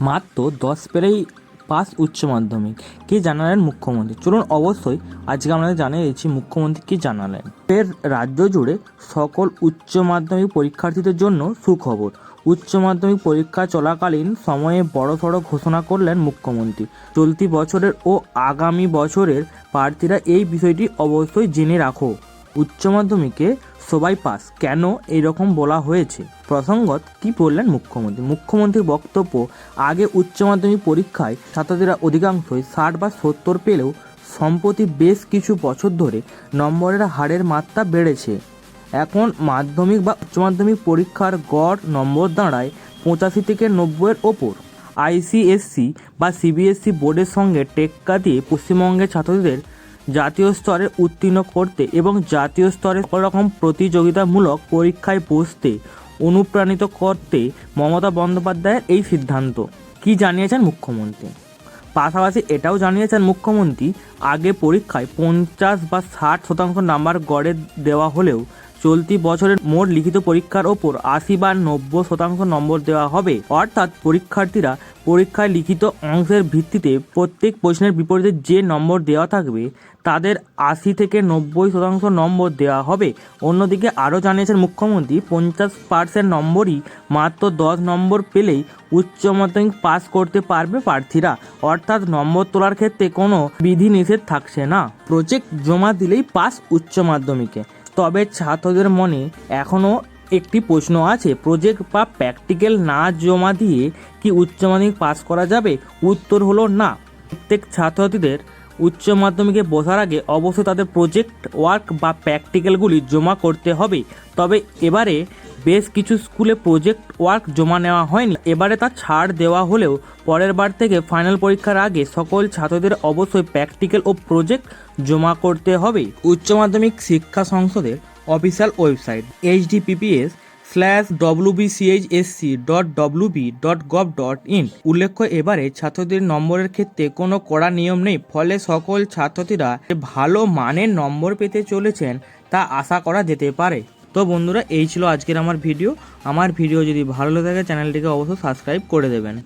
মাত্র দশ পেলেই পাস উচ্চ মাধ্যমিক। কি জানালেন মুখ্যমন্ত্রী? চলুন অবশ্যই আজকে আমরা জানিয়ে দিচ্ছি মুখ্যমন্ত্রী কি জানালেন। ফের রাজ্য জুড়ে সকল উচ্চ মাধ্যমিক পরীক্ষার্থীদের জন্য সুখবর। উচ্চ মাধ্যমিক পরীক্ষা চলাকালীন সময়ে বড়সড় ঘোষণা করলেন মুখ্যমন্ত্রী। চলতি বছরের ও আগামী বছরের প্রার্থীরা এই বিষয়টি অবশ্যই জেনে রাখো। উচ্চ মাধ্যমিকে সবাই পাস। কেন এইরকম বলা হয়েছে? প্রসঙ্গত, কি বললেন মুখ্যমন্ত্রী? মুখ্যমন্ত্রীর বক্তব্য, আগে উচ্চ মাধ্যমিক পরীক্ষায় ছাত্রছাত্রীরা অধিকাংশই ষাট বা সত্তর পেলেও সম্প্রতি বেশ কিছু বছর ধরে নম্বরের হারের মাত্রা বেড়েছে। এখন মাধ্যমিক বা উচ্চ মাধ্যমিক পরীক্ষার গড় নম্বর দাঁড়ায় পঁচাশি থেকে নব্বইয়ের ওপর। আইসিএসসি বা সিবিএসসি বোর্ডের সঙ্গে টেক্কা দিয়ে পশ্চিমবঙ্গের ছাত্রদের জাতীয় স্তরে উত্তীর্ণ করতে এবং জাতীয় স্তরে রকম প্রতিযোগিতামূলক পরীক্ষায় বসতে অনুপ্রাণিত করতে মমতা বন্দ্যোপাধ্যায়ের এই সিদ্ধান্ত। কি জানিয়েছেন মুখ্যমন্ত্রী? পাশাপাশি এটাও জানিয়েছেন মুখ্যমন্ত্রী, আগে পরীক্ষায় পঞ্চাশ বা ষাট শতাংশ নাম্বার গড়ে দেওয়া হলেও চলতি বছরের মোট লিখিত পরীক্ষার ওপর আশি বা নব্বই শতাংশ নম্বর দেওয়া হবে। অর্থাৎ পরীক্ষার্থীরা পরীক্ষায় লিখিত অংশের ভিত্তিতে প্রত্যেক প্রশ্নের বিপরীতে যে নম্বর দেওয়া থাকবে, তাদের আশি থেকে নব্বই শতাংশ নম্বর দেওয়া হবে। অন্যদিকে আরও জানিয়েছেন মুখ্যমন্ত্রী, পঞ্চাশ পার্সেন্ট নম্বরই মাত্র দশ নম্বর পেলেই উচ্চ মাধ্যমিক পাস করতে পারবে প্রার্থীরা। অর্থাৎ নম্বর তোলার ক্ষেত্রে কোনো বিধিনিষেধ থাকছে না। প্রজেক্ট জমা দিলেই পাস উচ্চ মাধ্যমিকে। তবে ছাত্রদের মনে এখনও একটি প্রশ্ন আছে। প্রজেক্ট বা প্র্যাকটিক্যাল না জমা দিয়ে কি উচ্চ মাধ্যমিক পাস করা যাবে? উত্তর হলো না। প্রত্যেক ছাত্রছাত্রীদের উচ্চ মাধ্যমিকে বসার আগে অবশ্যই তাদের প্রজেক্ট ওয়ার্ক বা প্র্যাকটিক্যালগুলি জমা করতে হবে। তবে এবারে বেশ কিছু স্কুলে প্রজেক্ট ওয়ার্ক জমা নেওয়া হয়নি। এবারে তা ছাড় দেওয়া হলেও পরের বার থেকে ফাইনাল পরীক্ষার আগে সকল ছাত্রদের অবশ্যই প্র্যাকটিক্যাল ও প্রজেক্ট জমা করতে হবে। উচ্চ মাধ্যমিক শিক্ষা সংসদের official website HTTPS slash WBCHSC dot WB dot gov dot in উল্লেখ্য, এবারে ছাত্রদের নম্বরের ক্ষেত্রে কোনো কড়া নিয়ম নেই, ফলে সকল ছাত্রীরা ভালো মানের নম্বর পেতে চলেছেন তা আশা করা যেতে পারে। তো বন্ধুরা, এই ছিল আজকের আমার ভিডিও। আমার ভিডিও যদি ভালো লাগে চ্যানেলটিকে অবশ্যই সাবস্ক্রাইব করে দেবেন।